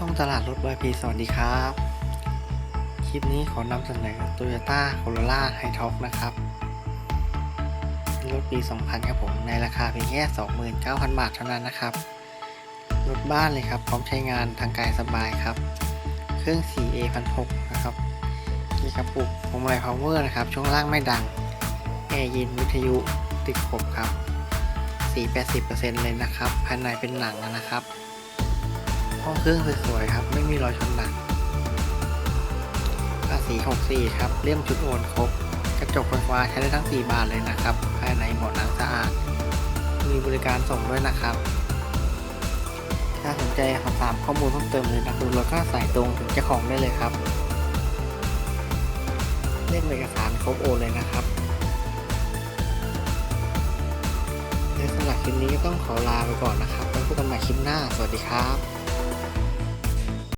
ช่องตลาดรถวายพีสวัสดีครับ คลิปนี้ขอนำเสนอ Toyota Corolla h i g h t o p นะครับรถปี 2000 ครับผม ในราคาเพียงแค่ 29,000 บาทเท่านั้นนะครับ รถบ้านเลยครับ พร้อมใช้งานทางกายสบายครับ เครื่อง 4A 1,600นะครับ มีกระปุกพวงมาลัย power นะครับ ช่วงล่างไม่ดัง แอร์เย็นวิทยุติดครบครับสี80%เลยนะครับ ภายในเป็นหนังนะครับ ห้องเครื่องสวยๆครับ ไม่มีรอยชนหนักภาษี64 ครับ เลี่ยมชุดโอนครบ กระจกไฟฟ้าใช้ได้ทั้ง 4 บานเลยนะครับ ภายในหมดนังสะอาด มีบริการส่งด้วยนะครับ ถ้าสนใจขอถามข้อมูลเพิ่มเติมเลยนะดูรถก็สายตรงถึงเจ้าของได้เลยครับ เล่มเอกสารครบโอนเลยนะครับในสำหรับคลิปนี้ก็ต้องขอลาไปก่อนนะครับไว้พบกันใหม่คลิปหน้า สวัสดีครับ